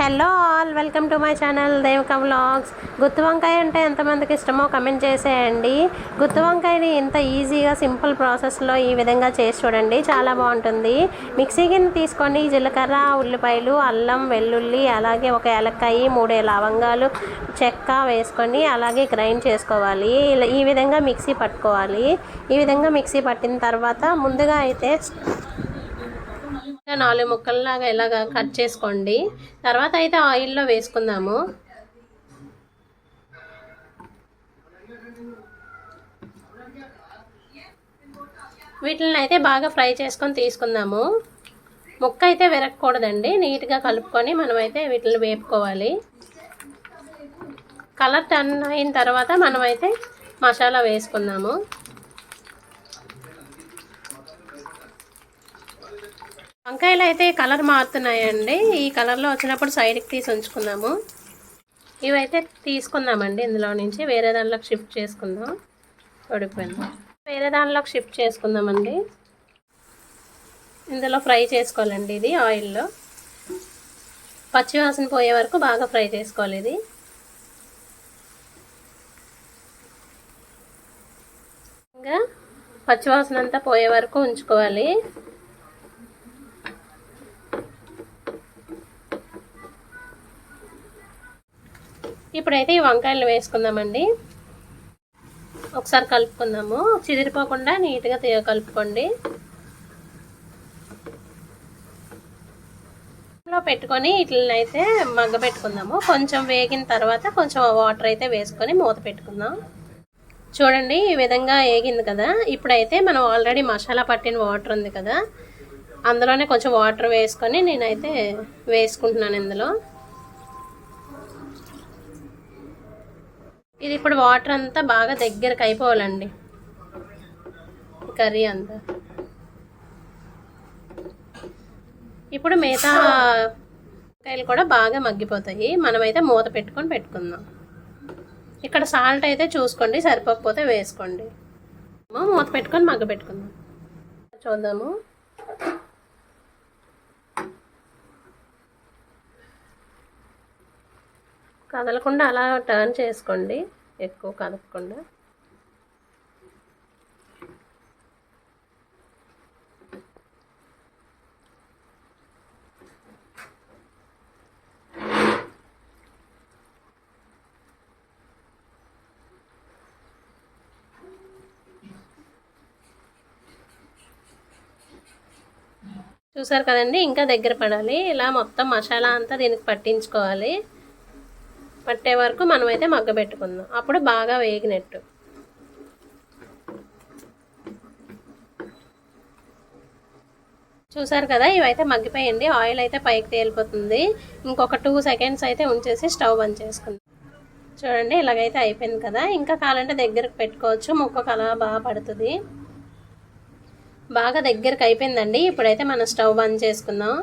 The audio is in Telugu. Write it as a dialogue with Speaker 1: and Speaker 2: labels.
Speaker 1: Hello all welcome to my channel Devika vlogs. గుత్తి వంకాయ అంటే ఎంతమందికి ఇష్టమో కమెంట్ చేసేయండి. గుత్తి వంకాయని ఇంత ఈజీగా సింపుల్ ప్రాసెస్లో ఈ విధంగా చేసి చూడండి. చాలా బాగుంటుంది. మిక్సీ గిన్నె తీసుకోండి జీలకర్ర ఉల్లిపాయలు అల్లం వెల్లుల్లి అలాగే ఒక ఏలక్కాయి మూడే లవంగాలు చెక్క వేసుకొని అలాగే గ్రైండ్ చేసుకోవాలి. ఇలా ఈ విధంగా మిక్సీ పట్టుకోవాలి. ఈ విధంగా మిక్సీ పట్టిన తర్వాత ముందుగా అయితే నాలుగు ముక్కల్లాగా ఇలాగ కట్ చేసుకోండి. తర్వాత అయితే ఆయిల్లో వేసుకుందాము. వీటిని అయితే బాగా ఫ్రై చేసుకొని తీసుకుందాము. ముక్క అయితే విరగకూడదండి. నీట్గా కలుపుకొని మనమైతే వీటిని వేపుకోవాలి. కలర్ టర్న్ అయిన తర్వాత మనమైతే మసాలా వేసుకుందాము. వంకాయలు అయితే కలర్ మారుతున్నాయండి. ఈ కలర్లో వచ్చినప్పుడు సైడ్కి తీసి ఉంచుకుందాము. ఇవైతే తీసుకుందామండి ఇందులో నుంచి. వేరే దానిలోకి షిఫ్ట్ చేసుకుందాం. ఉడిపోయింది వేరే దానిలోకి షిఫ్ట్ చేసుకుందామండి. ఇందులో ఫ్రై చేసుకోవాలండి ఇది ఆయిల్లో. పచ్చివాసన పోయే వరకు బాగా ఫ్రై చేసుకోవాలి ఇది. ఇంకా పచ్చివాసన అంతా పోయే వరకు ఉంచుకోవాలి. ఇప్పుడైతే ఈ వంకాయలు వేసుకుందామండి. ఒకసారి కలుపుకుందాము. చిదిరిపోకుండా నీట్గా తీ- కలుపుకోండి. లో పెట్టుకొని వీటిని అయితే మగ్గ పెట్టుకుందాము. కొంచెం వేగిన తర్వాత కొంచెం వాటర్ అయితే వేసుకొని మూత పెట్టుకుందాం. చూడండి ఈ విధంగా వేగింది కదా. ఇప్పుడైతే మనం ఆల్రెడీ మసాలా పట్టిన వాటర్ ఉంది కదా. అందులోనే కొంచెం వాటర్ వేసుకొని నేనైతే వేసుకుంటున్నాను ఇందులో. ఇది ఇప్పుడు వాటర్ అంతా బాగా దగ్గరకు అయిపోవాలండి. కర్రీ అంతా. ఇప్పుడు మిగతా కాయలు కూడా బాగా మగ్గిపోతాయి. మనమైతే మూత పెట్టుకొని పెట్టుకుందాం. ఇక్కడ సాల్ట్ అయితే చూసుకోండి సరిపోకపోతే వేసుకోండి. మూత పెట్టుకొని మగ్గ పెట్టుకుందాం. చూద్దాము. కదలకుండా అలా టర్న్ చేసుకోండి. ఎక్కువ కదపకుండా. చూసారు కదండి ఇంకా దగ్గర పడాలి. ఇలా మొత్తం మసాలా అంతా దీనికి పట్టించుకోవాలి. పట్టే వరకు మనమైతే మగ్గబెట్టుకుందాం అప్పుడు బాగా వేగినట్టు. చూసారు కదా ఇవైతే మగ్గిపోయింది. ఆయిల్ అయితే పైకి తేలిపోతుంది. ఇంకొక టూ సెకండ్స్ అయితే ఉంచేసి స్టవ్ బంద్ చేసుకుందాం. చూడండి ఇలాగైతే అయిపోయింది కదా. ఇంకా కావాలంటే దగ్గరకు పెట్టుకోవచ్చు. ముక్క కల బాగా పడుతుంది. బాగా దగ్గరకు అయిపోయిందండి. ఇప్పుడైతే మనం స్టవ్ బంద్ చేసుకుందాం.